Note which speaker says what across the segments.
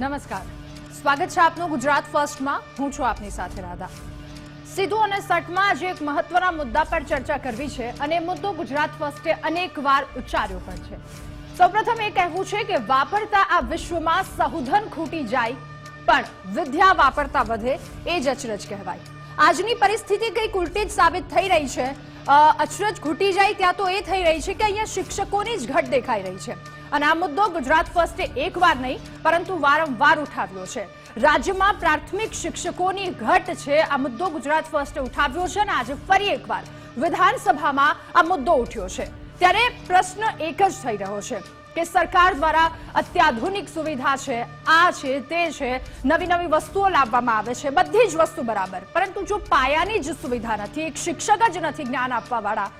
Speaker 1: નમસ્કાર. સ્વાગત છે આપનું ગુજરાત ફર્સ્ટમાં. હું છું આપની સાથે રાધા. સીધું અને સટમાં આજે એક મહત્વના મુદ્દા પર ચર્ચા કરવી છે અને મુદ્દો ગુજરાત ફર્સ્ટે અનેક વાર ઉચ્ચાર્યો પણ છે. સૌપ્રથમ એ કહેવું છે કે વાપરતા આ વિશ્વમાં સહુધન ખૂટી જાય, પણ વિદ્યા વાપરતા વધે એ જ અચરજ કહેવાય. આજની પરિસ્થિતિ કંઈક ઉલટી જ સાબિત થઈ રહી છે. અચરજ ઘૂટી જાય ત્યાં તો એ થઈ રહી છે કે અહીંયા શિક્ષકોની જ ઘટ દેખાઈ રહી છે. અને આ મુદ્દો ગુજરાત ફર્સ્ટે એકવાર નહીં, પરંતુ વારંવાર ઉઠાવ્યો છે. રાજ્યમાં પ્રાથમિક શિક્ષકોની ઘટ છે, આ મુદ્દો ગુજરાત ફર્સ્ટે ઉઠાવ્યો છે અને આજે ફરી એકવાર વિધાનસભામાં આ મુદ્દો ઉઠ્યો છે. ત્યારે પ્રશ્ન એક જ થઈ રહ્યો છે કે સરકાર દ્વારા અત્યાધુનિક સુવિધા છે, આ છે, તે છે, નવી નવી વસ્તુઓ લાવવામાં આવે છે, બધી જ વસ્તુ બરાબર. પરંતુ જો પાયાની જ સુવિધા નથી, એક શિક્ષક જ નથી જ્ઞાન આપવા વાળા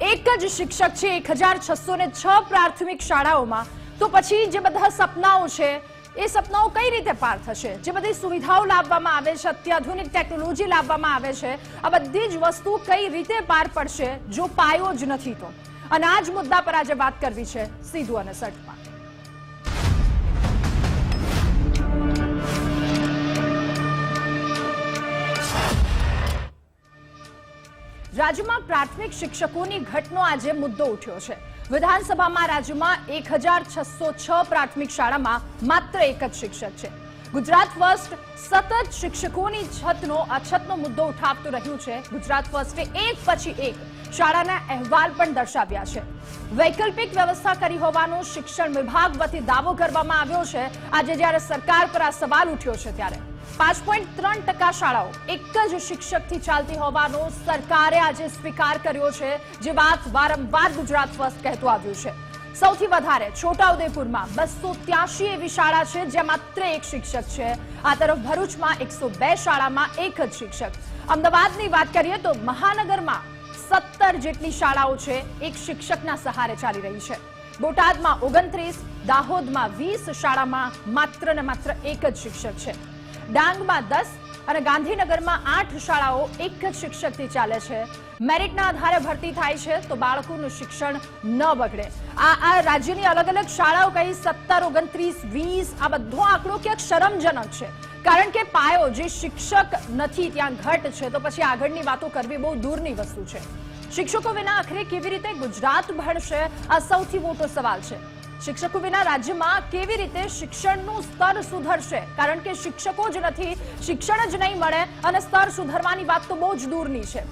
Speaker 1: એક જ શિક્ષક છે, એક હજાર છસો ને છ પ્રાથમિક શાળાઓમાં. તો પછી જે બધા સપનાઓ છે, એ સપનાઓ કઈ રીતે પાર થશે? જે બધી સુવિધાઓ લાવવામાં આવે છે, અત્યાધુનિક ટેકનોલોજી લાવવામાં આવે છે, આ બધી જ વસ્તુ કઈ રીતે પાર પડશે જો પાયો જ નથી તો? અને આ જ મુદ્દા પર આજે વાત કરવી છે સીધું અને સટમાં રાજ્યમાં પ્રાથમિક શિક્ષકોની ઘટનો આજે મુદ્દો ઉઠ્યો છે. વિધાનસભામાં રાજ્યમાં એક હજાર છસો છ પ્રાથમિક શાળામાં માત્ર એક જ શિક્ષક છે. ગુજરાત ફર્સ્ટ સતત શિક્ષકોની છતનો અછતનો મુદ્દો ઉઠાવતું રહ્યું છે. ગુજરાત ફર્સ્ટે એક પછી એક શાળાના અહેવાલ પણ દર્શાવ્યા છે. વૈકલ્પિક વ્યવસ્થા કરી હોવાનો શિક્ષણ વિભાગ વતી દાવો કરવામાં આવ્યો છે. આજે જ્યારે સરકાર પર આ સવાલ ઉઠ્યો છે ત્યારે. પાંચ પોઈન્ટ ત્રણ ટકા શાળાઓ એક જ શિક્ષકથી ચાલતી હોવાનો સરકારે આજે સ્વીકાર કર્યો છે, જે વાત વારંવાર ગુજરાત ફર્સ્ટ કહેતું આવ્યું છે. સૌથી વધારે છોટાઉદેપુરમાં બસો ત્યાસી એવી શાળા છે, જ્યાં માત્ર એક શિક્ષક છે. આ તરફ ભરૂચમાં એકસો બે શાળામાં એક જ શિક્ષક. અમદાવાદની વાત કરીએ તો મહાનગરમાં સત્તર જેટલી શાળાઓ છે, એક શિક્ષકના સહારે ચાલી રહી છે. બોટાદમાં ઓગણત્રીસ, દાહોદમાં વીસ શાળામાં માત્ર ને માત્ર એક જ શિક્ષક છે. ડાંગમાં દસ અને ગાંધીનગરમાં આઠ શાળાઓ એક જ શિક્ષકથી ચાલે છે. મેરિટના આધારે ભરતી થાય છે તો બાળકોનું શિક્ષણ ન બગડે. આ આ રાજ્યની અલગ અલગ શાળાઓ કઈ સત્તર, ઓગણત્રીસ, વીસ, આ બધો આંકડો ક્યાંક શરમજનક છે. કારણ કે પાયો જે શિક્ષક નથી ત્યાં ઘટ છે તો પછી આગળની વાતો કરવી બહુ દૂરની વસ્તુ છે. શિક્ષકો વિના આખરે કેવી રીતે ગુજરાત ભણશે? આ સૌથી મોટો સવાલ છે. શિક્ષકો વિના રાજ્યમાં કેવી રીતે શિક્ષણનું સ્તર સુધરશે? કારણ કે શિક્ષકો જ નથી, શિક્ષણ જ નહીં મળે અને સ્તર સુધરવાની વાત તો બહુ જ દૂરની છે.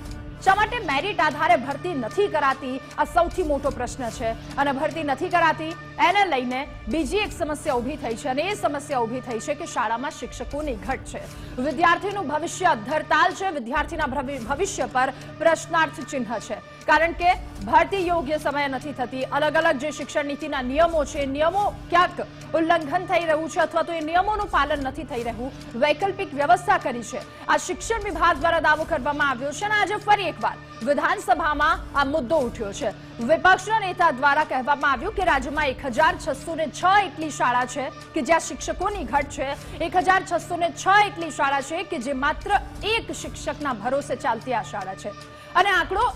Speaker 1: શા માટે મેરિટ આધારે ભરતી નથી કરાતી? આ સૌથી મોટો પ્રશ્ન છે. અને ભરતી નથી કરાતી, એને લઈને બીજી એક સમસ્યા ઊભી થઈ છે અને એ સમસ્યા ઊભી થઈ છે કે શાળામાં શિક્ષકોની ઘટ છે. વિદ્યાર્થીનું ભવિષ્ય અધરતાલ છે, વિદ્યાર્થીના ભવિષ્ય પર પ્રશ્નાર્થ ચિહ્ન છે. કારણ કે ભરતી યોગ્ય સમયે નથી થતી. અલગ અલગ જે શિક્ષણ નીતિના નિયમો છે, નિયમો ક્યાંક ઉલ્લંઘન થઈ રહ્યું છે અથવા તો એ નિયમોનું પાલન નથી થઈ રહ્યું, વૈકલ્પિક વ્યવસ્થા કરી છે. આ શિક્ષણ વિભાગ દ્વારા દાવો કરવામાં આવ્યો છે અને આજે ફરી એકવાર વિધાનસભામાં આ મુદ્દો ઉઠ્યો છે. વિપક્ષના નેતા દ્વારા કહેવામાં આવ્યું કે રાજ્યમાં એક હજાર છસો છ એટલી શાળા છે કે જ્યાં શિક્ષકોની ઘટ છે. એક હજાર છસો છ એટલી શાળા છે કે જે માત્ર એક શિક્ષકના ભરોસે ચાલતી આ શાળા છે. અને આંકડો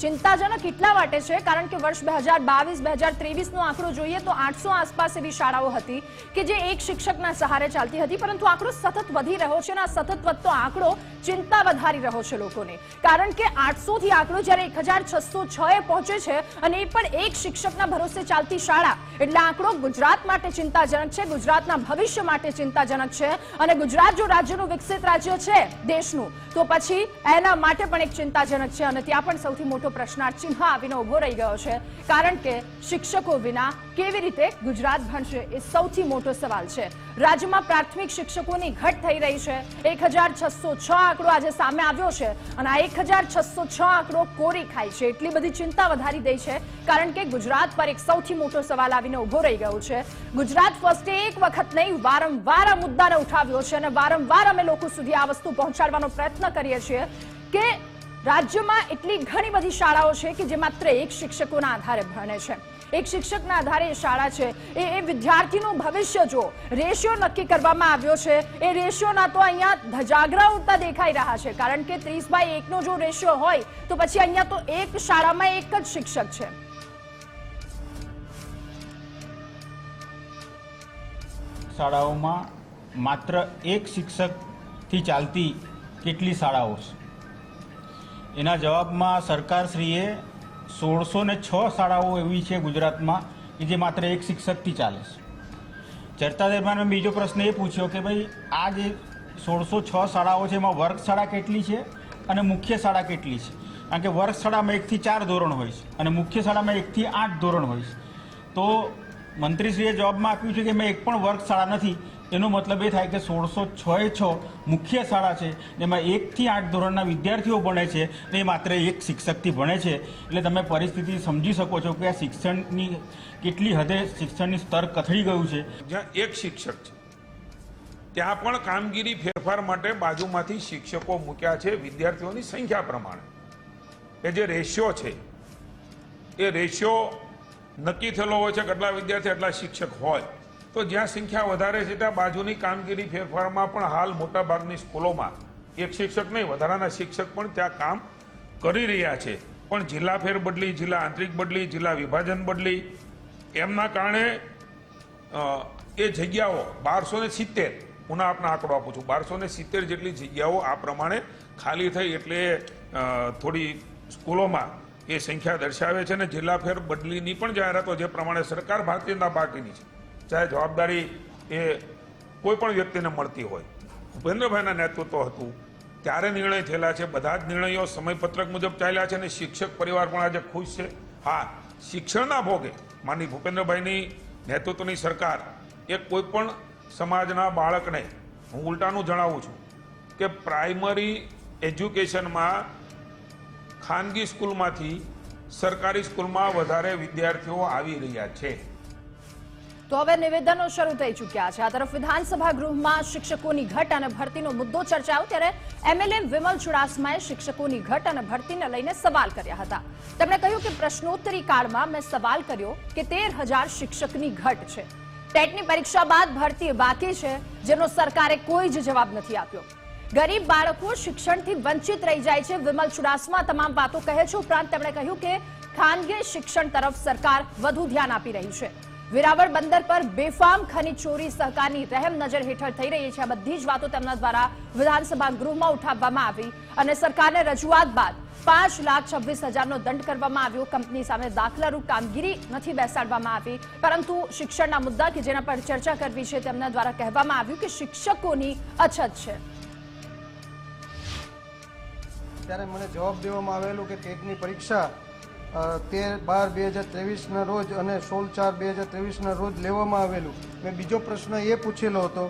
Speaker 1: ચિંતાજનક એટલા માટે છે, કારણ કે વર્ષ બે હજાર બાવીસ, બે હજાર ત્રેવીસનો આંકડો જોઈએ તો આઠસો આસપાસ એવી શાળાઓ હતી કે જે એક શિક્ષકના સહારે ચાલતી હતી, પરંતુ આંકડો સતત વધી રહ્યો છે અને આ સતત વધતો આંકડો ચિંતા વધારી રહ્યો છે લોકોને. કારણ કે આઠસો થી આંકડો જ્યારે એક હજાર છસો છ એ પહોંચે છે અને એ પણ એક શિક્ષકના ભરોસે ચાલતી શાળા, એટલે આંકડો ગુજરાત માટે ચિંતાજનક છે, ગુજરાતના ભવિષ્ય માટે ચિંતાજનક છે અને ગુજરાત જો રાજ્યનું વિકસિત રાજ્ય છે, દેશનું, તો પછી એના માટે પણ એક ચિંતાજનક છે અને ત્યાં પણ સૌથી મોટો પ્રશ્નાર્થ ચિહ્ન આવીને ઊભો રહી ગયો છે. કારણ કે શિક્ષકો વિના કેવી રીતે ગુજરાત ભણશે એ સૌથી મોટો સવાલ છે. રાજ્યમાં પ્રાથમિક શિક્ષકોની ઘટ થઈ રહી છે. એક આંકડો આજે સામે આવ્યો છે અને આ એક આંકડો કોરી ખાય છે. એટલી બધી ચિંતા વધારી દઈ છે કારણ કે ગુજરાત પર એક સૌથી મોટો સવાલ આવીને ઊભો રહી ગયો છે. ગુજરાત ફર્સ્ટે એક વખત નહીં, વારંવાર આ મુદ્દાને ઉઠાવ્યો છે અને વારંવાર અમે લોકો સુધી આ વસ્તુ પહોંચાડવાનો પ્રયત્ન કરીએ છીએ કે રાજ્યમાં એટલી ઘણી બધી શાળાઓ છે કે જે માત્ર એક શિક્ષકોના આધારે ભણે છે. એક શિક્ષકના આધારે શાળા છે. એ એ વિદ્યાર્થીનું ભવિષ્ય જો રેશિયો નક્કી કરવામાં આવ્યો છે. એ રેશિયોના તો અહીંયા ધજાગરા ઉડતા દેખાઈ રહ્યા છે. કારણ કે ત્રીસ બાય એકનો જો રેશિયો હોય, તો પછી અહીંયા તો એક શાળામાં એક જ શિક્ષક છે.
Speaker 2: શાળાઓમાં માત્ર એક શિક્ષકથી ચાલતી કેટલી શાળાઓ છે? એના જવાબમાં સરકારશ્રીએ સોળસો ને છ શાળાઓ એવી છે ગુજરાતમાં કે જે માત્ર એક શિક્ષકથી ચાલે છે. ચર્ચા દરમિયાન મેં બીજો પ્રશ્ન એ પૂછ્યો કે ભાઈ, આ જે સોળસો છ શાળાઓ છે, એમાં વર્ગ શાળા કેટલી છે અને મુખ્ય શાળા કેટલી છે? કારણ કે વર્ગ શાળામાં એકથી ચાર ધોરણ હોય છે અને મુખ્ય શાળામાં એકથી આઠ ધોરણ હોય છે. તો મંત્રીશ્રીએ જવાબમાં આપ્યું છે કે મેં એક પણ વર્ગ શાળા નથી એનો મતલબ એ થાય કે સોળસો છ એ છ મુખ્ય શાળા છે, એમાં એકથી આઠ ધોરણના વિદ્યાર્થીઓ ભણે છે એ માત્ર એક શિક્ષકથી ભણે છે. એટલે તમે પરિસ્થિતિ સમજી શકો છો કે આ શિક્ષણની કેટલી હદે શિક્ષણની સ્તર કથળી ગયું છે.
Speaker 3: જ્યાં એક શિક્ષક છે, ત્યાં પણ કામગીરી ફેરફાર માટે બાજુમાંથી શિક્ષકો મૂક્યા છે વિદ્યાર્થીઓની સંખ્યા પ્રમાણે. એ જે રેશિયો છે, એ રેશિયો નક્કી થયેલો હોય છે કેટલા વિદ્યાર્થી એટલા શિક્ષક હોય. તો જ્યાં સંખ્યા વધારે છે, ત્યાં બાજુની કામગીરી ફેરફારમાં પણ હાલ મોટાભાગની સ્કૂલોમાં. એક શિક્ષક નહીં, વધારાના શિક્ષક પણ ત્યાં કામ કરી રહ્યા છે. પણ જિલ્લા ફેર બદલી, જિલ્લા આંતરિક બદલી, જિલ્લા વિભાજન બદલી. એમના કારણે એ જગ્યાઓ બારસો ને સિત્તેર પુનઃ આપના આંકડો આપું છું, બારસો ને સિત્તેર જેટલી જગ્યાઓ આ પ્રમાણે ખાલી થઈ એટલે થોડી સ્કૂલોમાં એ સંખ્યા દર્શાવે છે અને જિલ્લા ફેર બદલીની પણ જાહેરાતો જે પ્રમાણે સરકાર ભારતીય જનતા પાર્ટીની છે. ચાહે જવાબદારી એ કોઈ પણ વ્યક્તિને મળતી હોય. ભૂપેન્દ્રભાઈના નેતૃત્વ હતું, ત્યારે નિર્ણય થયેલા છે, બધા જ નિર્ણયો સમયપત્રક મુજબ ચાલ્યા છે અને શિક્ષક પરિવાર પણ આજે ખુશ છે. હા, શિક્ષણના ભોગે માની ભૂપેન્દ્રભાઈની નેતૃત્વની સરકાર એ કોઈ પણ સમાજના બાળકને, હું ઉલટાનું જણાવું છું, કે પ્રાઇમરી એજ્યુકેશનમાં ખાનગી સ્કૂલમાંથી સરકારી સ્કૂલમાં વધારે વિદ્યાર્થીઓ આવી રહ્યા છે.
Speaker 1: તો હવે નિવેદનો શરૂ થઈ ચૂક્યા છે. આ તરફ વિધાનસભા ગૃહમાં શિક્ષકોની ઘટ અને ભરતીનો મુદ્દો ચર્ચાયો ત્યારે એમએલએ વિમલ ચુડાસમાએ શિક્ષકોની ઘટ અને ભરતીને લઈને સવાલ કર્યા હતા. તેમણે કહ્યું કે પ્રશ્નોત્તરી કાળમાં મેં સવાલ કર્યો કે તેર હજાર શિક્ષકની ઘટ છે. ટેટની પરીક્ષા બાદ ભરતી બાકી છે, જેનો સરકારે કોઈ જ જવાબ નથી આપ્યો. ગરીબ બાળકો શિક્ષણથી વંચિત રહી જાય છે, વિમલ ચુડાસમા તમામ વાતો કહે છે. ઉપરાંત તેમણે કહ્યું કે ખાનગી શિક્ષણ તરફ સરકાર વધુ ધ્યાન આપી રહી છે. વેરાવળ બંદર પર બેફામ ખનીજ ચોરી સહકારની રહેમ નજર હેઠળ થઈ રહી છે. આ બધી જ વાતો તેમના દ્વારા વિધાનસભા ગૃહમાં ઉઠાવવામાં આવી અને સરકારને રજૂઆત બાદ પાંચ લાખ છવ્વીસ હજારનો દંડ કરવામાં આવ્યો. કંપની સામે દાખલારૂપ કામગીરી નથી બેસાડવામાં આવી. પરંતુ શિક્ષણના મુદ્દા કે જેના પર ચર્ચા કરવી છે તેમના દ્વારા કહેવામાં આવ્યું કે શિક્ષકોની અછત છે.
Speaker 4: ત્યારે મને જવાબ દેવામાં આવેલું કે ટેટની પરીક્ષા તેર બાર બે હજાર ત્રેવીસના રોજ અને સોળ ચાર બે હજાર ત્રેવીસના રોજ લેવામાં આવેલું. મેં બીજો પ્રશ્ન એ પૂછેલો હતો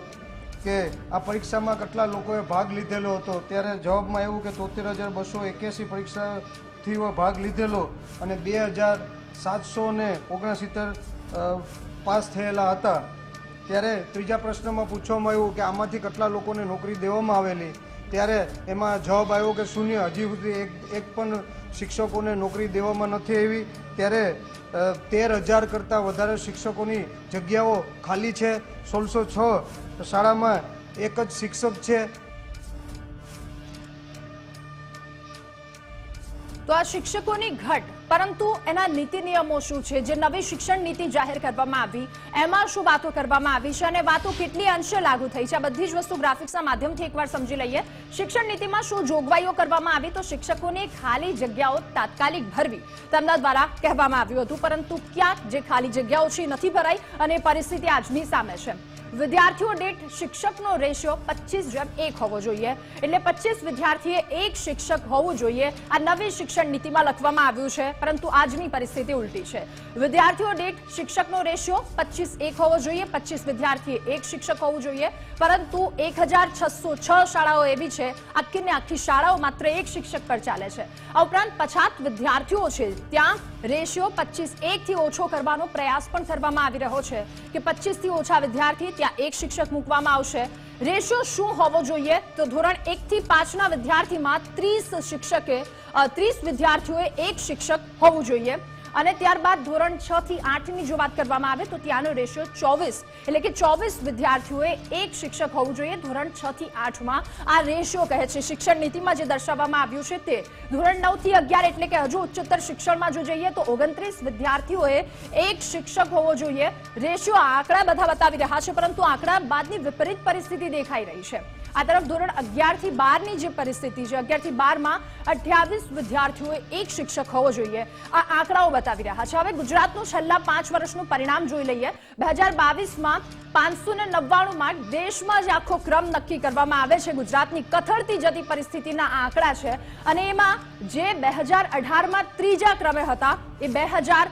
Speaker 4: કે આ પરીક્ષામાં કેટલા લોકોએ ભાગ લીધેલો હતો? ત્યારે જવાબમાં એવું કે તોતેર હજાર બસો એક્યાસી પરીક્ષાથી ભાગ લીધેલો અને બે હજાર સાતસો ને ઓગણસિત્તેર પાસ થયેલા હતા. ત્યારે ત્રીજા પ્રશ્નમાં પૂછવામાં આવ્યું કે આમાંથી કેટલા લોકોને નોકરી દેવામાં આવેલી? ત્યારે એમાં જવાબ આવ્યો કે શૂન્ય. હજી સુધી એક એક પણ શિક્ષકોને નોકરી દેવામાં નથી આવી. ત્યારે તેર હજાર કરતાં વધારે શિક્ષકોની જગ્યાઓ ખાલી છે. સોળસો છ શાળામાં એક જ શિક્ષક છે.
Speaker 1: તો આ શિક્ષકોની ઘટ, પરંતુ એના નીતિ નિયમો શું છે? જે નવી શિક્ષણ નીતિ જાહેર કરવામાં આવી, એમાં શું વાતો કરવામાં આવી છે અને વાતો કેટલી અંશે લાગુ થઈ છે? આ બધી જ વસ્તુ ગ્રાફિક્સના માધ્યમથી એકવાર સમજી લઈએ. શિક્ષણ નીતિમાં શું જોગવાઈઓ કરવામાં આવી? તો શિક્ષકોની ખાલી જગ્યાઓ તાત્કાલિક ભરવી તેમના દ્વારા કહેવામાં આવ્યું હતું, પરંતુ ક્યાંક જે ખાલી જગ્યાઓ છે નથી ભરાઈ અને પરિસ્થિતિ આજની સામે છે. વિદ્યાર્થીઓ દીઠ શિક્ષકનો રેશિયો પચીસ જેમ એક હોવો જોઈએ. એટલે પચીસ વિદ્યાર્થીએ એક શિક્ષક હોવું જોઈએ. આ નવી શિક્ષણ નીતિમાં લખવામાં આવ્યું છે, પરંતુ આજની પરિસ્થિતિ ઉલટી છે. વિદ્યાર્થીઓ દીઠ શિક્ષકનો રેશિયો પચીસ એક હોવો જોઈએ. પચીસ વિદ્યાર્થીએ એક શિક્ષક હોવું જોઈએ. પરંતુ એક શાળાઓ એવી છે, આખી ને આખી શાળાઓ માત્ર એક શિક્ષક પર ચાલે છે. આ ઉપરાંત પછાત વિદ્યાર્થીઓ છે, ત્યાં રેશિયો પચીસ એક થી ઓછો કરવાનો પ્રયાસ પણ કરવામાં આવી રહ્યો છે કે પચીસથી ઓછા વિદ્યાર્થી ત્યાં એક શિક્ષક મૂકવામાં આવશે. રેશિયો શું હોવો જોઈએ? તો ધોરણ એક થી પાંચના વિદ્યાર્થીમાં ત્રીસ શિક્ષકે ત્રીસ વિદ્યાર્થીઓએ એક શિક્ષક હોવું જોઈએ. અને ત્યારબાદ ધોરણ છ થી આઠની જો વાત કરવામાં આવે તો ત્યાંનો રેશિયો ચોવીસ, એટલે કે ચોવીસ વિદ્યાર્થીઓએ એક શિક્ષક હોવું જોઈએ ધોરણ છ થી આઠમાં. આ રેશિયો કહે છે. શિક્ષણ નીતિમાં જે દર્શાવવામાં આવ્યું છે તે ધોરણ નવથી અગિયાર એટલે કે હજુ ઉચ્ચતર શિક્ષણમાં જો જઈએ તો ઓગણત્રીસ વિદ્યાર્થીઓએ એક શિક્ષક હોવો જોઈએ. રેશિયો આંકડા બધા બતાવી રહ્યા છે, પરંતુ આંકડા બાદની વિપરીત પરિસ્થિતિ દેખાઈ રહી છે. આ તરફ ધોરણ અગિયારથી બારની જે પરિસ્થિતિ છે, અગિયારથી બારમાં અઠ્યાવીસ વિદ્યાર્થીઓએ એક શિક્ષક હોવો જોઈએ. આ આંકડાઓ બતાવી રહ્યા છે. હવે ગુજરાતનું છેલ્લા પાંચ વર્ષનું પરિણામ જોઈ લઈએ. બે હજાર બાવીસમાં પાંચસો ને નવ્વાણુંમાં દેશમાં જ આખો ક્રમ નક્કી કરવામાં આવે છે. ગુજરાતની કથળતી જતી પરિસ્થિતિના આંકડા છે. અને એમાં જે બે હજાર અઢારમાં ત્રીજા ક્રમે હતા એ બે હજાર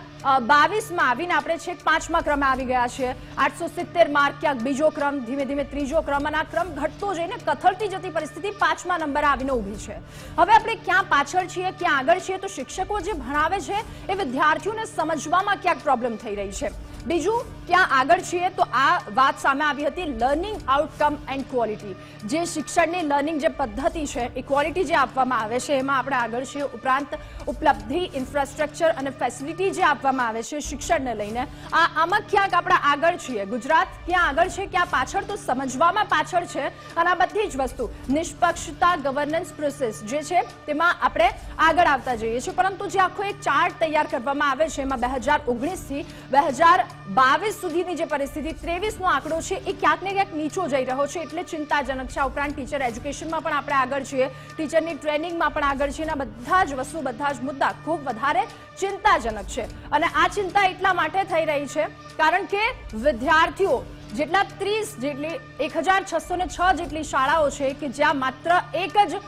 Speaker 1: બાવીસમાં આવીને આપણે છેક પાંચમા ક્રમે આવી ગયા છે આઠસો સિત્તેર માર્ક, ક્યાંક બીજો ક્રમ, ધીમે ધીમે ત્રીજો ક્રમ, અને આ ક્રમ ઘટતો જઈને કથળતી જતી પરિસ્થિતિ પાંચમા નંબરે આવીને ઊભી છે. હવે આપણે ક્યાં પાછળ છીએ, ક્યાં આગળ છીએ, તો શિક્ષકો જે ભણાવે છે એ વિદ્યાર્થીઓને સમજવામાં ક્યાંક પ્રોબ્લેમ થઈ રહી છે. બીજું, ક્યાં આગળ છીએ, તો આ વાત સામે આવી હતી લર્નિંગ આઉટકમ એન્ડ ક્વોલિટી જે શિક્ષણની લર્નિંગ જે પદ્ધતિ છે, એ ક્વોલિટી જે આપવામાં આવે છે, એમાં આપણે આગળ છીએ. ઉપરાંત ઉપલબ્ધિ ઇન્ફ્રાસ્ટ્રક્ચર અને ફેસિલિટી જે આપવામાં આવે છે શિક્ષણને લઈને. આ આમાં ક્યાંક આપણે આગળ છીએ. ગુજરાત ક્યાં આગળ છે, ક્યાં પાછળ તો સમજવામાં પાછળ છે, અને આ બધી જ વસ્તુ. નિષ્પક્ષતા ગવર્નન્સ પ્રોસેસ જે છે, તેમાં આપણે આગળ આવતા જઈએ છીએ. પરંતુ જે આખો એક ચાર્ટ તૈયાર કરવામાં આવે છે, એમાં બે હજાર ઓગણીસથી બે હજાર બાવીસ સુધીની જે પરિસ્થિતિ ત્રેવીસનો આંકડો છે, એ ક્યાંક ને ક્યાંક નીચો જઈ રહ્યો છે. એટલે ચિંતાજનક છે આ ઉપરાંત ટીચર એજ્યુકેશનમાં પણ આપણે આગળ છીએ. ટીચરની ટ્રેનિંગમાં પણ આગળ છીએ અને બધા જ વસ્તુ, બધા જ મુદ્દા ખૂબ વધારે ચિંતાજનક છે. અને આ ચિંતા એટલા માટે થઈ રહી છે, કારણ કે વિદ્યાર્થીઓ જેટલા ત્રીસ જેટલી એક હજાર છસો ને છ જેટલી શાળાઓ છે કે જ્યાં માત્ર એક જ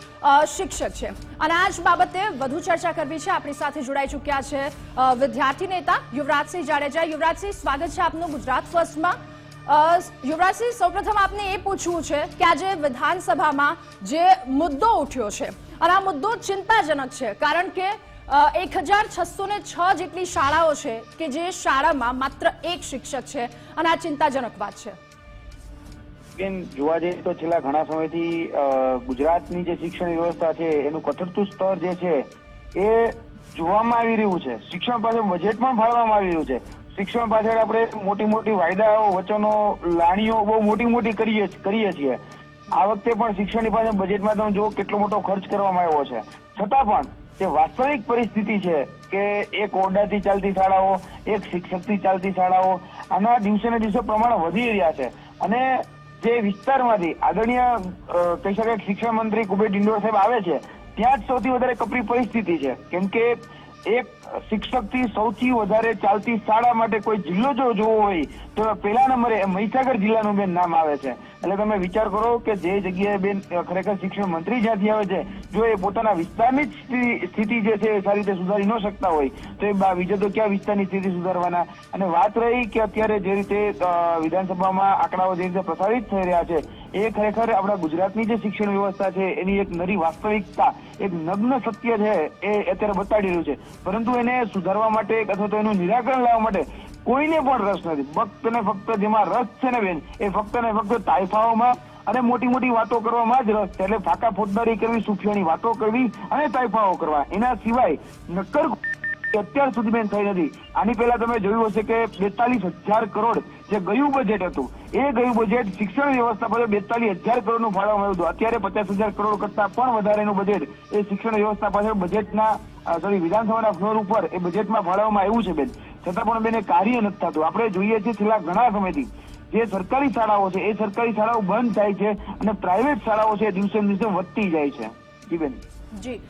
Speaker 1: શિક્ષક છે. અને આ જ બાબતે વધુ ચર્ચા કરવી છે. આપણી સાથે જોડાઈ ચૂક્યા છે વિદ્યાર્થી નેતા યુવરાજસિંહ જાડેજા. યુવરાજસિંહ, સ્વાગત છે આપનું ગુજરાત ફર્સ્ટમાં. યુવરાજસિંહ, સૌપ્રથમ આપને એ પૂછવું છે કે આજે વિધાનસભામાં જે મુદ્દો ઉઠ્યો છે. અને આ મુદ્દો ચિંતાજનક છે, કારણ કે એક હજાર છસો ને છ જેટલી શાળાઓ છે કે જે શાળામાં માત્ર એક શિક્ષક છે અને આ ચિંતાજનક વાત છે.
Speaker 5: બેન, જોવા જઈએ તો છેલ્લા ઘણા સમયથી ગુજરાતની જે શિક્ષણ વ્યવસ્થા છે, એનું કથળતું સ્તર જે છે, એ જોવામાં આવી રહ્યું છે. શિક્ષણ પાછળ પણ ફાળવામાં આવી રહ્યું છે. શિક્ષણ પાછળ આપણે મોટી મોટી વાયદાઓ, વચનો, લાણીઓ બહુ મોટી મોટી કરીએ કરીએ છીએ. આ વખતે પણ શિક્ષણની પાછળ બજેટમાં તમે જો કેટલો મોટો ખર્ચ કરવામાં આવ્યો છે. છતાં પણ જે વાસ્તવિક પરિસ્થિતિ છે કે એક ઓરડાથી ચાલતી શાળાઓ, એક શિક્ષકથી ચાલતી શાળાઓ, આના દિવસે ને દિવસે પ્રમાણ વધી રહ્યા છે. અને જે વિસ્તારમાંથી આદરણીય કહી શકાય શિક્ષણ મંત્રી કુબેર ડિંડોર સાહેબ આવે છે, ત્યાં જ સૌથી વધારે કપરી પરિસ્થિતિ છે. કેમ કે એક શિક્ષકથી સૌથી વધારે ચાલતી શાળા માટે કોઈ જિલ્લો જો જોવો હોય, તો પેલા નંબરે મહીસાગર જિલ્લાનું બેન નામ આવે છે. એટલે તમે વિચાર કરો કે જે જગ્યાએ બેન ખરેખર શિક્ષણ મંત્રી જ્યાંથી આવે છે, જો એ પોતાના વિસ્તારની જ સ્થિતિ- જે છે એ સારી રીતે સુધારી ન શકતા હોય, તો એ બીજે તો ક્યાં વિસ્તારની સ્થિતિ સુધારવાના? અને વાત રહી કે અત્યારે જે રીતે વિધાનસભામાં આંકડાઓ જે રીતે પ્રસારિત થઈ રહ્યા છે એ ખરેખર આપણા ગુજરાતની જે શિક્ષણ વ્યવસ્થા છે, એની એક નરી વાસ્તવિકતા, એક નગ્ન સત્ય છે, એ અત્યારે બતાડી રહ્યું છે. પરંતુ એને સુધારવા માટે અથવા તો એનું નિરાકરણ લાવવા માટે કોઈને પણ રસ નથી. ફક્ત ને ફક્ત જેમાં રસ છે ને બેન, એ ફક્ત ને ફક્ત તાઇફાઓમાં અને મોટી મોટી વાતો કરવામાં જ રસ એટલે ફાકા ફોટદારી કરવી, સુફિયાની વાતો કરવી અને તાઇફાઓ કરવા. એના સિવાય નક્કર અત્યાર સુધી બેન થઈ નથી. આની પહેલા તમે જોયું હશે કે બેતાલીસ હજાર કરોડ જે ગયું બજેટ હતું, એ ગયું બજેટ શિક્ષણ વ્યવસ્થા પર બેતાલીસ હજાર કરોડનું ફાળવવામાં આવ્યું હતું. અત્યારે પચાસ હજાર કરોડ કરતા પણ વધારેનું બજેટ એ શિક્ષણ વ્યવસ્થા પાછળ બજેટના સોરી વિધાનસભાના ફ્લોર ઉપર એ બજેટમાં ફાળવવામાં આવ્યું છે બેન. છતાં પણ બેને કાર્ય નથી થતું. આપણે જોઈએ છીએ છેલ્લા ઘણા સમયથી જે સરકારી શાળાઓ છે, એ સરકારી શાળાઓ બંધ થાય છે અને પ્રાઇવેટ શાળાઓ છે દિવસે દિવસે વધતી જાય છે. જી બેન.
Speaker 1: જી.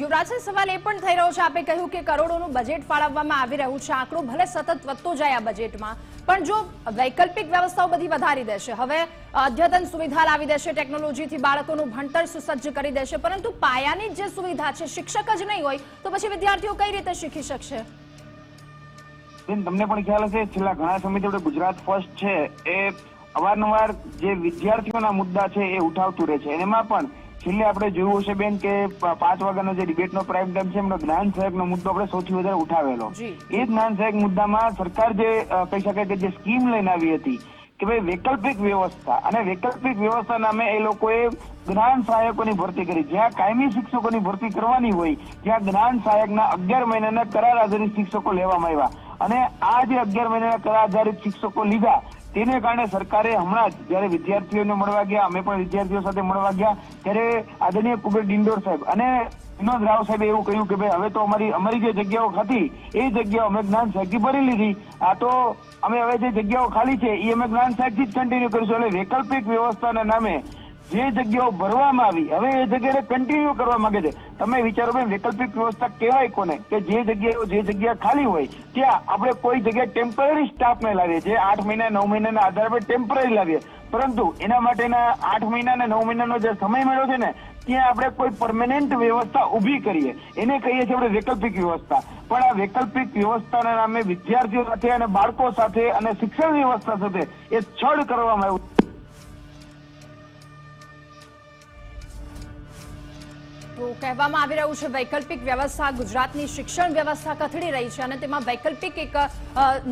Speaker 1: યુવરાજ સિંહ સવાલ એ પણ થઈ રહ્યો છે. આપે કહ્યું કે કરોડોનું બજેટ ફાળવવામાં આવી રહ્યું છે. આંકડો ભલે સતત વધતો જાય આ બજેટમાં પણ જો વૈકલ્પિક વ્યવસ્થાઓ બધી વધારી દેશે. હવે અદ્યતન સુવિધા લાવી દેશે, ટેકનોલોજીથી બાળકોનું ભણતર સુસજ્જ કરી દેશે. પરંતુ પાયાની જે સુવિધા છે, શિક્ષક જ નહીં હોય, તો પછી વિદ્યાર્થીઓ કઈ રીતે શીખી શકશે?
Speaker 5: તમને પણ ખ્યાલ હશે, છેલ્લા ઘણા સમયથી ગુજરાત ફર્સ્ટ છે. એ અવારનવાર જે વિદ્યાર્થીઓના મુદ્દા છે, એ ઉઠાવતું રહે છે. એમાં પણ છેલ્લે આપણે જોયું હશે બેન કે પાંચ વાગ્યાનો જે ડિબેટનો પ્રાઇમ ટાઈમ છે એમનો જ્ઞાન સહાયકનો મુદ્દો આપણે સૌથી વધારે ઉઠાવેલો. એ જ્ઞાન સહાયક મુદ્દામાં સરકાર જે કહી શકાય કે જે સ્કીમ લઈને આવી હતી કે ભાઈ વૈકલ્પિક વ્યવસ્થા અને વૈકલ્પિક વ્યવસ્થા નામે એ લોકોએ જ્ઞાન સહાયકોની ભરતી કરી. જ્યાં કાયમી શિક્ષકોની ભરતી કરવાની હોય ત્યાં જ્ઞાન સહાયકના અગિયાર મહિનાના કરાર આધારિત શિક્ષકો લેવામાં આવ્યા. અને આ જે અગિયાર મહિનાના કરાર આધારિત શિક્ષકો લીધા તેને કારણે સરકારે હમણાં જ જયારે વિદ્યાર્થીઓને મળવા ગયા, અમે પણ વિદ્યાર્થીઓ સાથે મળવા ગયા, ત્યારે આદરણીય કુબેર ડિંડોર સાહેબ અને વિનોદ રાવ સાહેબે એવું કહ્યું કે ભાઈ, હવે તો અમારી અમારી જે જગ્યાઓ હતી એ જગ્યાઓ અમે જ્ઞાન સાહેબથી ભરી લીધી. આ તો અમે હવે જે જગ્યાઓ ખાલી છે એ અમે જ્ઞાન સાહેબથી જ કન્ટિન્યુ કરીશું. એટલે વૈકલ્પિક વ્યવસ્થાના નામે જે જગ્યાઓ ભરવામાં આવી, હવે એ જગ્યાએ કન્ટિન્યુ કરવા માંગે છે. તમે વિચારો બેન, વૈકલ્પિક વ્યવસ્થા કહેવાય કોને? કે જે જગ્યાઓ, જે જગ્યા ખાલી હોય, ત્યાં આપણે કોઈ જગ્યાએ ટેમ્પરરી સ્ટાફને લાવીએ જે આઠ મહિના, નવ મહિનાના આધારે પર ટેમ્પરરી લાવીએ. પરંતુ એના માટેના આઠ મહિના અને નવ મહિનાનો જે સમય મળ્યો છે ને, ત્યાં આપણે કોઈ પરમેનન્ટ વ્યવસ્થા ઊભી કરીએ. એને કહીએ છીએ આપણે વૈકલ્પિક વ્યવસ્થા. પણ આ વૈકલ્પિક વ્યવસ્થાના નામે વિદ્યાર્થીઓ સાથે અને બાળકો સાથે અને શિક્ષણ વ્યવસ્થા સાથે એ છળ કરવામાં આવ્યું.
Speaker 1: કહેવામાં આવી રહ્યું છે, વૈકલ્પિક વ્યવસ્થા ગુજરાતની શિક્ષણ વ્યવસ્થા કથળી રહી છે અને તેમાં વૈકલ્પિક એક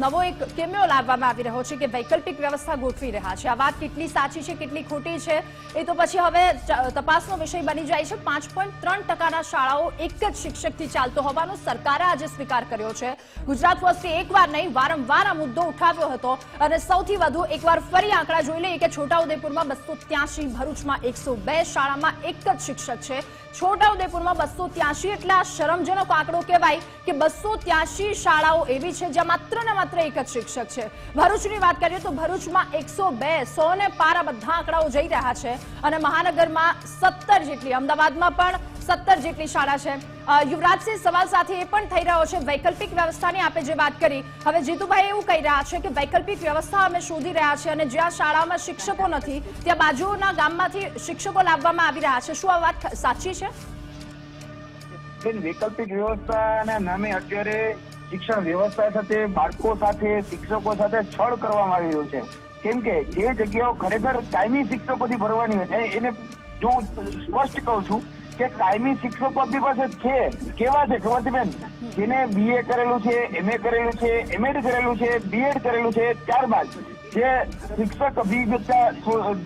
Speaker 1: નવો એક કેમ્યો લાવવામાં આવી રહ્યો છે કે વૈકલ્પિક વ્યવસ્થા ગોઠવી રહ્યા છે. આ વાત કેટલી સાચી છે, કેટલી ખોટી છે, એ તો પછી હવે તપાસનો વિષય બની જાય છે. પાંચ પોઈન્ટ ત્રણ ટકાના શાળાઓ એક જ શિક્ષકથી ચાલતો હોવાનો સરકારે આજે સ્વીકાર કર્યો છે. ગુજરાત ફર્સ્ટે એકવાર નહીં, વારંવાર આ મુદ્દો ઉઠાવ્યો હતો અને સૌથી વધુ એકવાર ફરી આંકડા જોઈ લઈએ કે છોટાઉદેપુરમાં બસો ત્યાસી ભરૂચમાં એકસો બે, શાળામાં એક જ શિક્ષક છે. છોટાઉદેપુરમાં બસો ત્યાસી એટલે આ શરમજનક આંકડો કહેવાય કે બસો ત્યાસી શાળાઓ એવી છે જ્યાં માત્ર ને માત્ર એક જ શિક્ષક છે. ભરૂચની વાત કરીએ તો ભરૂચમાં એકસો બે, સો ને પારા બધા આંકડાઓ જઈ રહ્યા છે અને મહાનગરમાં સત્તર જેટલી અમદાવાદમાં પણ સત્તર જેટલી શાળા છે. યુવરાજસિંહ સવાલ સાથે એ પણ થઈ રહ્યો છે, વૈકલ્પિક વ્યવસ્થાની આપણે જે વાત કરી, હવે જીતુભાઈ એવું કહી રહ્યા છે કે વૈકલ્પિક વ્યવસ્થા અમે શોધી રહ્યા છે અને જ્યાં શાળાઓમાં શિક્ષકો નથી, ત્યાં બાજુના ગામમાંથી શિક્ષકો લાવવામાં આવી રહ્યા છે. શું આ વાત સાચી છે?
Speaker 5: વૈકલ્પિક વ્યવસ્થાના નામે અત્યારે શિક્ષણ વ્યવસ્થા સાથે, બાળકો સાથે, શિક્ષકો સાથે છળ કરવામાં આવી રહ્યું છે. કેમ કે જે જગ્યાઓ ખરેખર કાયમી શિક્ષકોથી ભરવાની હોય એને જો સ્પષ્ટ કહું છું કે કાયમી શિક્ષકો આપણી પાસે છે? કેવા છે? ખબર બેન? જેને બીએ કરેલું છે એમએ કરેલું છે એમએડ કરેલું છે બીએડ કરેલું છે ત્યારબાદ જે શિક્ષક અભિજ્ઞતા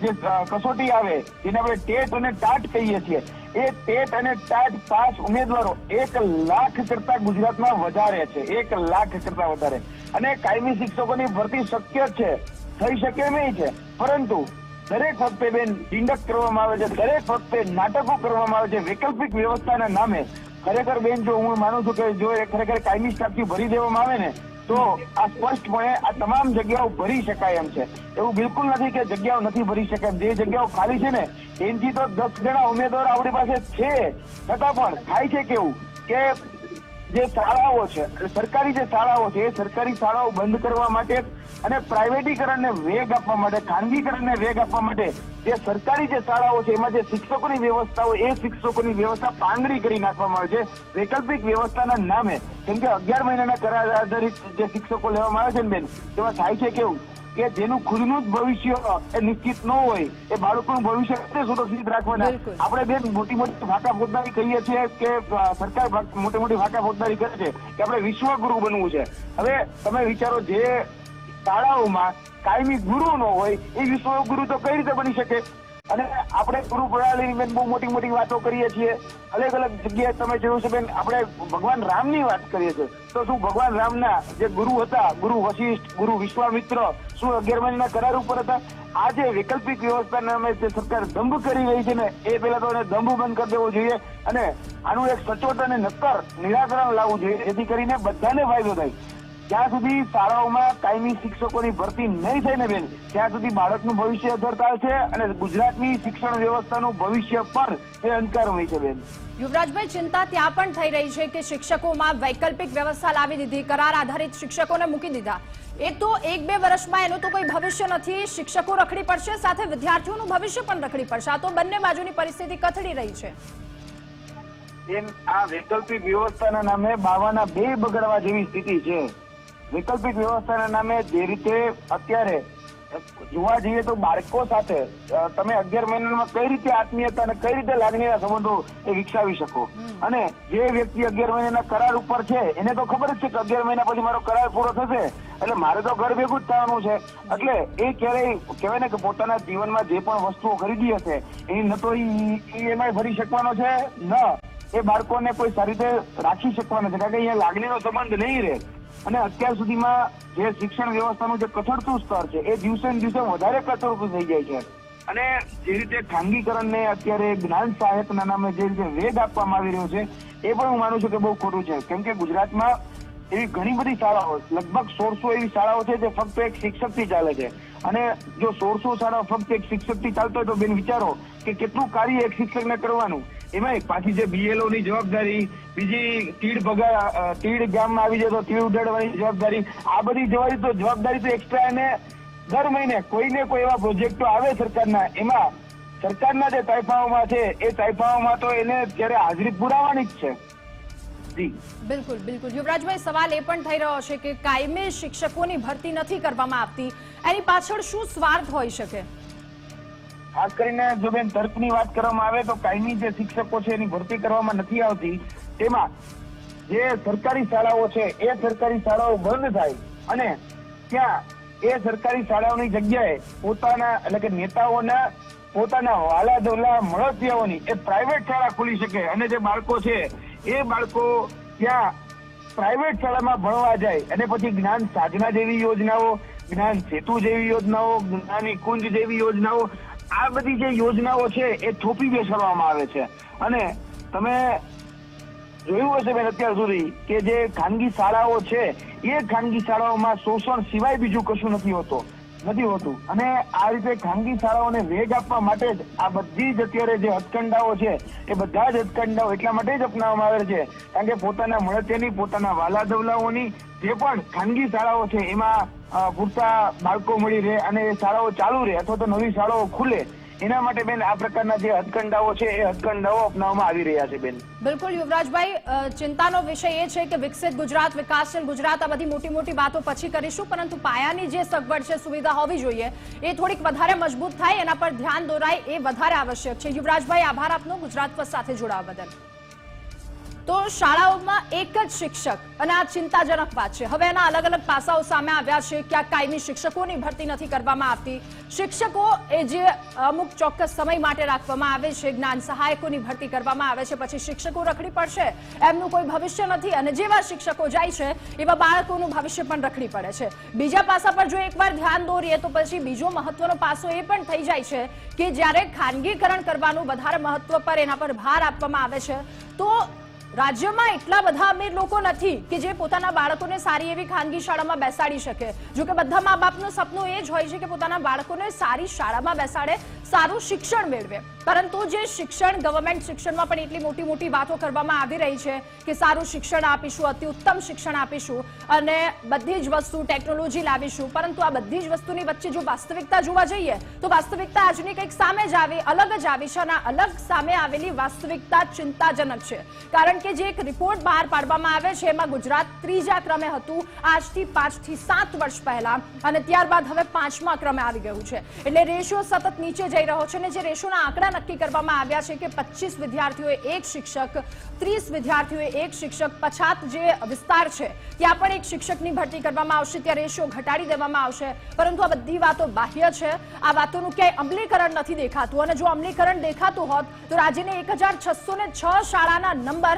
Speaker 5: જે કસોટી આવે, જેને આપણે ટેટ અને ટાટ કહીએ છીએ, એ ટેટ અને ટાટ પાસ ઉમેદવારો એક લાખ કરતા ગુજરાતમાં વધારે છે. એક લાખ કરતા વધારે. અને કાયમી શિક્ષકોની ભરતી શક્ય છે? થઈ શકે નહીં છે. પરંતુ દરેક વખતે બેન ડિંડક કરવામાં આવે છે, દરેક વખતે નાટકો કરવામાં આવે છે, વૈકલ્પિક વ્યવસ્થાના નામે. ખરેખર બેન, જો હું માનું છું કે જો એ ખરેખર કાયમી સ્ટાફથી ભરી દેવામાં આવે ને, તો આ સ્પષ્ટપણે આ તમામ જગ્યાઓ ભરી શકાય એમ છે. એવું બિલકુલ નથી કે જગ્યાઓ નથી ભરી શકાય જે જગ્યાઓ ખાલી છે ને, એનથી તો દસ જણા ઉમેદવાર આપણી પાસે છે. છતાં પણ થાય છે કેવું કે જે શાળાઓ છે સરકારી જે શાળાઓ છે, એ સરકારી શાળાઓ બંધ કરવા માટે અને પ્રાઇવેટીકરણને વેગ આપવા માટે, ખાનગીકરણને વેગ આપવા માટે જે સરકારી જે શાળાઓ છે, એમાં જે શિક્ષકોની વ્યવસ્થા હોય એ શિક્ષકોની વ્યવસ્થા પાંગડી કરી નાખવામાં આવે છે. વૈકલ્પિક વ્યવસ્થાના નામે, કેમ કે અગિયાર મહિનાના કરાર આધારિત જે શિક્ષકો લેવામાં આવે છે ને બેન, તેમાં થાય છે કેવું? કે જેનું ખુદનું જ ભવિષ્ય એ નિશ્ચિત ન હોય એ બાળકોનું ભવિષ્ય કેવી સુરક્ષિત રાખવાના. આપણે બે મોટી મોટી ફાટા ફોજદારી કહીએ છીએ કે સરકાર મોટી મોટી ફાટા ફોજદારી કરે છે કે આપણે વિશ્વગુરુ બનવું છે. હવે તમે વિચારો જે શાળાઓમાં કાયમી ગુરુ ન હોય એ વિશ્વગુરુ તો કઈ રીતે બની શકે? અને આપણે ગુરુ પ્રણાલીની બેન બહુ મોટી મોટી વાતો કરીએ છીએ. અલગ અલગ જગ્યાએ તમે જોયું છે બેન, આપણે ભગવાન રામની વાત કરીએ છીએ. તો શું ભગવાન રામના જે ગુરુ હતા, ગુરુ વશિષ્ઠ, ગુરુ વિશ્વામિત્ર, શું અગિયાર મહિનાના કરાર ઉપર હતા? આ જે વૈકલ્પિક વ્યવસ્થા નામે જે સરકાર દંભ કરી રહી છે ને, એ પહેલા તો એને દંભ બંધ કરી દેવો જોઈએ અને આનું એક સચોટ અને નક્કર નિરાકરણ લાવવું જોઈએ, જેથી કરીને બધાને ફાયદો થાય. જ્યાં સુધી શાળાઓમાં કાયમી શિક્ષકોની ભરતી નહીં થાય ને બેન ત્યાં સુધી બાળકનું ભવિષ્ય અધરતાળ છે અને ગુજરાતની શિક્ષણ વ્યવસ્થાનું ભવિષ્ય પણ એ અંધકારમય છે બેન.
Speaker 1: યુવરાજભાઈ ચિંતા ત્યાં પણ થઈ રહી છે કે શિક્ષકોમાં વૈકલ્પિક વ્યવસ્થા લાવી દીધી કરાર આધારિત શિક્ષકોને મૂકી દીધા. એ તો એક બે વર્ષમાં એનું તો કોઈ ભવિષ્ય નથી. શિક્ષકો રખડી પડશે સાથે વિદ્યાર્થીઓનું ભવિષ્ય પણ રખડી પડશે. આ તો બંને બાજુની પરિસ્થિતિ કથળી રહી છે.
Speaker 5: એમ આ વૈકલ્પિક વ્યવસ્થાના નામે બાવાના બે બગડવા જેવી સ્થિતિ છે. વૈકલ્પિક વ્યવસ્થાના નામે જે રીતે અત્યારે જોવા જઈએ તો બાળકો સાથે તમે અગિયાર મહિનામાં કઈ રીતે આત્મીયતા અને કઈ રીતે લાગણીના સંબંધો એ વિકસાવી શકો? અને જે વ્યક્તિ અગિયાર મહિનાના કરાર ઉપર છે એને તો ખબર જ છે કે અગિયાર મહિના પછી મારો કરાર પૂરો થશે. એટલે મારે તો ઘર ભેગું જ થવાનું છે. એટલે એ ક્યારેય કહેવાય ને કે પોતાના જીવનમાં જે પણ વસ્તુઓ ખરીદી હશે એ ન તો ઈ ઈ ભરી શકવાનો છે ન. એ બાળકોને કોઈ સારી રીતે રાખી શકવાનો છે. કારણ કે અહીંયા લાગણીનો સંબંધ નહીં રહે. અને અત્યાર સુધીમાં જે શિક્ષણ વ્યવસ્થાનું જે કથળતું સ્તર છે, એ દિવસે ને દિવસે વધારે કથળતું થઈ જાય છે. અને જે રીતે ખાનગીકરણને અત્યારે જ્ઞાન સહાયકના નામે જે રીતે વેગ આપવામાં આવી રહ્યો છે, એ પણ હું માનું છું કે બહુ ખોટું છે. કેમ કે ગુજરાતમાં એવી ઘણી બધી શાળાઓ, લગભગ સોળસો એવી શાળાઓ છે જે ફક્ત એક શિક્ષકથી ચાલે છે. અને જો સોળસો શાળાઓ ફક્ત એક શિક્ષકથી ચાલતો હોય તો બેન વિચારો કે કેટલું કાર્ય એક શિક્ષકને કરવાનું. એમાં પાછી જે બીએલઓ ની જવાબદારી, બીજી તીડ ભગા તીડ ગામમાં આવી જાય તો તીડ ઉડાડવાની જવાબદારી, આ બધી જવાબદારી તો જવાબદારી તો એક્સ્ટ્રા એને દર મહિને કોઈને કોઈ એવા પ્રોજેક્ટો આવે સરકારના, એમાં સરકારના જે તાઇફાઓમાં છે, એ તાઇફાઓમાં તો એને ત્યારે હાજરી પુરાવાની જ છે.
Speaker 1: બિલકુલ બિલકુલ. યુવરાજભાઈ, સવાલ એ પણ થઈ રહ્યો છે કે કાયમી શિક્ષકોની ભરતી નથી કરવામાં આવતી. એની પાછળ શું સ્વાર્થ હોઈ શકે?
Speaker 5: ખાસ કરીને જો બેન તર્કની વાત કરવામાં આવે તો કાયમી જે શિક્ષકો છે એની ભરતી કરવામાં નથી આવતી. તેમાં જે સરકારી શાળાઓ છે એ સરકારી શાળાઓ બંધ થાય અને ત્યાં એ સરકારી શાળાઓની જગ્યાએ પોતાના એટલે કે નેતાઓના પોતાના વાલા દોલા મળતિયાઓની એ પ્રાઇવેટ શાળા ખુલી શકે અને જે બાળકો છે એ બાળકો ત્યાં પ્રાઇવેટ શાળામાં ભણવા જાય અને પછી જ્ઞાન સાધના જેવી યોજનાઓ, જ્ઞાન સેતુ જેવી યોજનાઓ, જ્ઞાની કુંજ જેવી યોજનાઓ આ બધી જે યોજનાઓ છે એ થોપી બેસાડવામાં આવે છે. અને તમે જોયું હશે બેન અત્યાર સુધી કે જે ખાનગી શાળાઓ છે, એ ખાનગી શાળાઓમાં શોષણ સિવાય બીજું કશું નથી હોતું. નથી હોતું. અને આ રીતે ખાનગી શાળાઓને વેગ આપવા માટે જ આ બધી જ અત્યારે જે હથકંડાઓ છે, એ બધા જ હથકંડાઓ એટલા માટે જ અપનાવવામાં આવે છે. કારણ કે પોતાના મળતેની પોતાના વાલા દવલાઓની જે પણ ખાનગી શાળાઓ છે, એમાં પૂરતા બાળકો મળી રહે અને શાળાઓ ચાલુ રહે અથવા તો નવી શાળાઓ ખુલે એના માટે બેન આ પ્રકારના જે હથકંડાઓ છે એ હથકંડાઓ અપનાવવામાં આવી રહ્યા છે બેન.
Speaker 1: બિલકુલ યુવરાજભાઈ ચિંતાનો વિષય એ છે કે વિકસિત ગુજરાત વિકાસશીલ ગુજરાત આ બધી મોટી મોટી વાતો પછી કરીશું, પરંતુ પાયાની જે સગવડ છે, સુવિધા હોવી જોઈએ, એ થોડીક વધારે મજબૂત થાય, એના પર ધ્યાન દોરાય એ વધારે આવશ્યક છે. યુવરાજભાઈ, આભાર આપનો, ગુજરાત પર સાથે જોડાવા બદલ. તો શાળાઓમાં એક જ શિક્ષક અને આ ચિંતાજનક વાત છે. હવે એના અલગ અલગ પાસાઓ સામે આવ્યા છે ક્યાંક કાયમી શિક્ષકોની ભરતી નથી કરવામાં આવતી. શિક્ષકો એ જે અમુક ચોક્કસ સમય માટે રાખવામાં આવે છે, જ્ઞાન સહાયકોની ભરતી કરવામાં આવે છે, પછી શિક્ષકો રખડી પડશે, એમનું કોઈ ભવિષ્ય નથી અને જેવા શિક્ષકો જાય છે, એવા બાળકોનું ભવિષ્ય પણ રખડી પડે છે. બીજા પાસા પર જો એકવાર ધ્યાન દોરીએ તો પછી બીજો મહત્વનો પાસો એ પણ થઈ જાય છે કે જ્યારે ખાનગીકરણ કરવાનું વધારે મહત્વ પર એના પર ભાર આપવામાં આવે છે, તો રાજ્યમાં એટલા બધા અમીર લોકો નથી કે જે પોતાના બાળકોને સારી એવી ખાનગી શાળામાં બેસાડી શકે. જો કે બધા મા બાપનું સપનું એ જ હોય છે કે પોતાના બાળકોને સારી શાળામાં બેસાડે, સારું શિક્ષણ મેળવે. પરંતુ જે શિક્ષણ ગવર્મેન્ટ શિક્ષણમાં પણ એટલી મોટી મોટી વાતો કરવામાં આવી રહી છે કે સારું શિક્ષણ આપીશું અતિ ઉત્તમ શિક્ષણ આપીશું અને બધી જ વસ્તુ ટેકનોલોજી લાવીશું. પરંતુ આ બધી જ વસ્તુની વચ્ચે જો વાસ્તવિકતા જોવા જઈએ, તો વાસ્તવિકતા આજની કંઈક સામે જ આવી, અલગ જ આવી છે અને અલગ સામે આવેલી વાસ્તવિકતા ચિંતાજનક છે. કારણ કે જે એક રિપોર્ટ બહાર પાડવામાં આવે છે, એમાં ગુજરાત ત્રીજા ક્રમે હતું, આજથી પાંચથી સાત વર્ષ પહેલા. અને ત્યારબાદ હવે પાંચમા ક્રમે આવી ગયું છે. એટલે રેશિયો સતત નીચે જઈ રહ્યો છે અને જે રેશિયોના આંકડા નક્કી કરવામાં આવ્યા છે કે પચીસ વિદ્યાર્થીઓએ એક શિક્ષક, ત્રીસ વિદ્યાર્થીઓએ એક શિક્ષક, પછાત જે વિસ્તાર છે, ત્યાં પણ એક શિક્ષકની ભરતી કરવામાં આવશે, ત્યાં રેશિયો ઘટાડી દેવામાં આવશે. પરંતુ આ બધી વાતો બાહ્ય છે. આ વાતોનું ક્યાંય અમલીકરણ નથી દેખાતું. અને જો અમલીકરણ દેખાતું હોત, તો રાજ્યની એક હજાર છસો ને છ શાળાના નંબર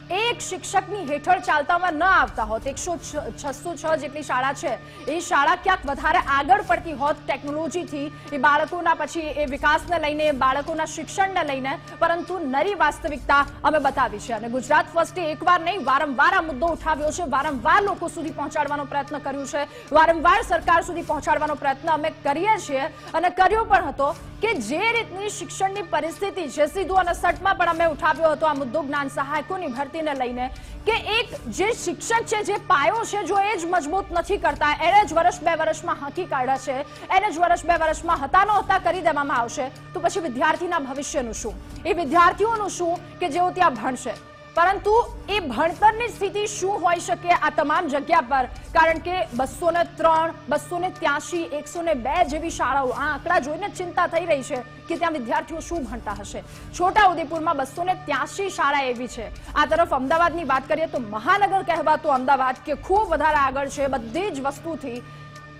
Speaker 1: એક શિક્ષકની હેઠળ ચાલતામાં ન આવતા હોત. એકસો છસો છ જેટલી શાળા છે. એ શાળા ક્યાંક વધારે આગળ પડતી હોત ટેકનોલોજીથી. એ બાળકોના પછી એ વિકાસને લઈને, બાળકોના શિક્ષણને લઈને, પરંતુ નરી વાસ્તવિકતા અમે બતાવી છે. અને ગુજરાત ફર્સ્ટે એકવાર નહીં, વારંવાર આ મુદ્દો ઉઠાવ્યો છે. વારંવાર લોકો સુધી પહોંચાડવાનો પ્રયત્ન કર્યો છે. વારંવાર સરકાર સુધી પહોંચાડવાનો પ્રયત્ન અમે કરીએ છીએ. અને કર્યો પણ હતો કે જે રીતની શિક્ષણની પરિસ્થિતિ છે, સીધું અને સટમાં પણ અમે ઉઠાવ્યો હતો. આ મુદ્દો જ્ઞાન સહાયકોની ભરતીને લઈને કે એક જે શિક્ષક છે, જે પાયો છે, જો એ જ મજબૂત નથી કરતા, એને જ વર્ષ બે વર્ષમાં હાંકી કાઢ્યા છે, એને જ વર્ષ બે વર્ષમાં હતા નહોતા કરી દેવામાં આવશે, તો પછી વિદ્યાર્થીના ભવિષ્યનું શું? એ વિદ્યાર્થીઓનું શું કે જેઓ ત્યાં ભણશે? પરંતુ એ ભણતરની સ્થિતિ શું હોઈ શકે આ તમામ જગ્યા પર? કારણ કે બસો ને ત્રણ બસો ને ત્યાસી એકસો ને બે જેવી શાળાઓ આ આંકડા જોઈને ચિંતા થઈ રહી છે કે ત્યાં વિદ્યાર્થીઓ શું ભણતા હશે. છોટા ઉદેપુરમાં બસો ને ત્યાસી શાળા એવી છે. આ તરફ અમદાવાદની વાત કરીએ તો મહાનગર કહેવાતો અમદાવાદ કે ખૂબ વધારે આગળ છે. બધી જ વસ્તુથી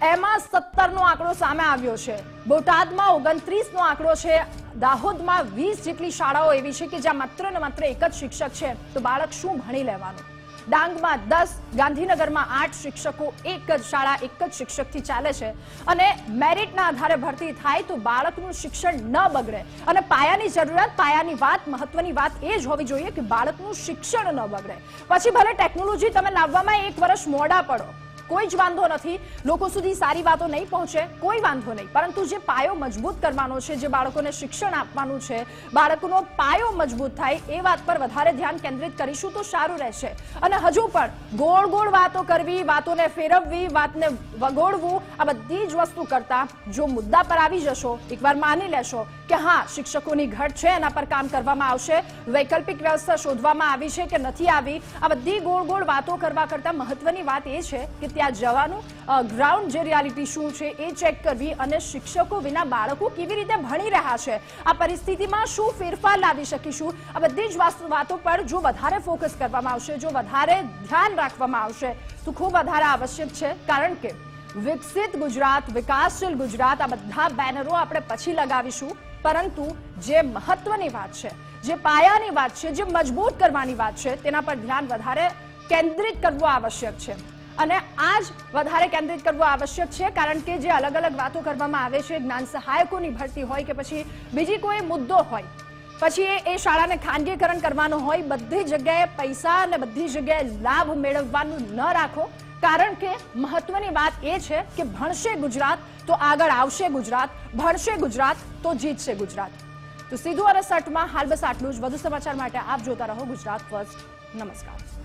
Speaker 1: એમાં સત્તર નો આંકડો સામે આવ્યો છે. બોટાદમાં ઓગણત્રીસ નો આંકડો છે. દાહોદમાં વીસ જેટલી શાળાઓ એવી છે કે જ્યાં માત્ર ને માત્ર એક જ શિક્ષક છે. તો બાળક શું ભણી લેવાનું? ડાંગમાં દસ, ગાંધીનગરમાં આઠ શિક્ષકો, એક જ શાળા, એક જ શિક્ષકથી ચાલે છે. અને મેરિટના આધારે ભરતી થાય તો બાળકનું શિક્ષણ ન બગડે. અને પાયાની જરૂરિયાત, પાયાની વાત, મહત્વની વાત એ જ હોવી જોઈએ કે બાળકનું શિક્ષણ ન બગડે. પછી ભલે ટેકનોલોજી તમે લાવવામાં એક વર્ષ મોડા પડો. કોઈ જ વાંધો નથી. લોકો સુધી સારી વાતો નહીં પહોંચે, કોઈ વાંધો નહીં. પરંતુ જે પાયો મજબૂત કરવાનો છે, જે બાળકોને શિક્ષણ આપવાનું છે, બાળકોનો પાયો મજબૂત થાય, એ વાત પર વધારે ધ્યાન કેન્દ્રિત કરીશું તો સારું રહેશે. અને હજુ પણ ગોળ ગોળ વાતો કરવી, વાતોને ફેરવવી, વાતને વગોડવું આ બધી જ વસ્તુ કરતા જો મુદ્દા પર આવી જશો, એકવાર માની લેશો કે હા, શિક્ષકોની ઘટ છે, એના પર કામ કરવામાં આવશે, વૈકલ્પિક વ્યવસ્થા શોધવામાં આવી છે કે નથી આવી, આ બધી ગોળ ગોળ વાતો કરવા કરતા મહત્વની વાત એ છે કે ત્યાં જવાનું? ગ્રાઉન્ડ જે રિયાલિટી શું છે એ ચેક કરવી અને શિક્ષકો વિના બાળકો કેવી રીતે ભણી રહ્યા છે? આ પરિસ્થિતિમાં શું ફેરફાર લાવી શકીશું? આ બધી જ વાતો પર જો વધારે ફોકસ કરવામાં આવશે, જો વધારે ધ્યાન રાખવામાં આવશે, તો ખૂબ વધારે આવશ્યક છે. કારણ કે વિકસિત ગુજરાત, વિકાસશીલ ગુજરાત, આ બધા બેનરો આપણે પછી લગાવીશું. પરંતુ જે મહત્વની વાત છે, જે પાયાની વાત છે, જે મજબૂત કરવાની વાત છે, તેના પર ધ્યાન વધારે કેન્દ્રિત કરવું આવશ્યક છે. અને આ જ વધારે કેન્દ્રિત કરવું આવશ્યક છે, કારણ કે જે અલગ અલગ વાતો કરવામાં આવે છે, જ્ઞાન સહાયકોની ભરતી હોય કે પછી બીજી કોઈ મુદ્દો હોય, પછી એ શાળાને ખાનગીકરણ કરવાનો હોય, બધી જગ્યાએ પૈસા અને બધી જગ્યાએ લાભ મેળવવાનું ન રાખો, કારણ કે મહત્વની વાત એ છે કે ભણશે ગુજરાત, તો આગળ આવશે ગુજરાત, ભણશે ગુજરાત, તો જીતશે ગુજરાત. તો સીધું અને સટમાં હાલ બસ આટલું જ. વધુ સમાચાર માટે આપ જોતા રહો ગુજરાત ફર્સ્ટ. નમસ્કાર.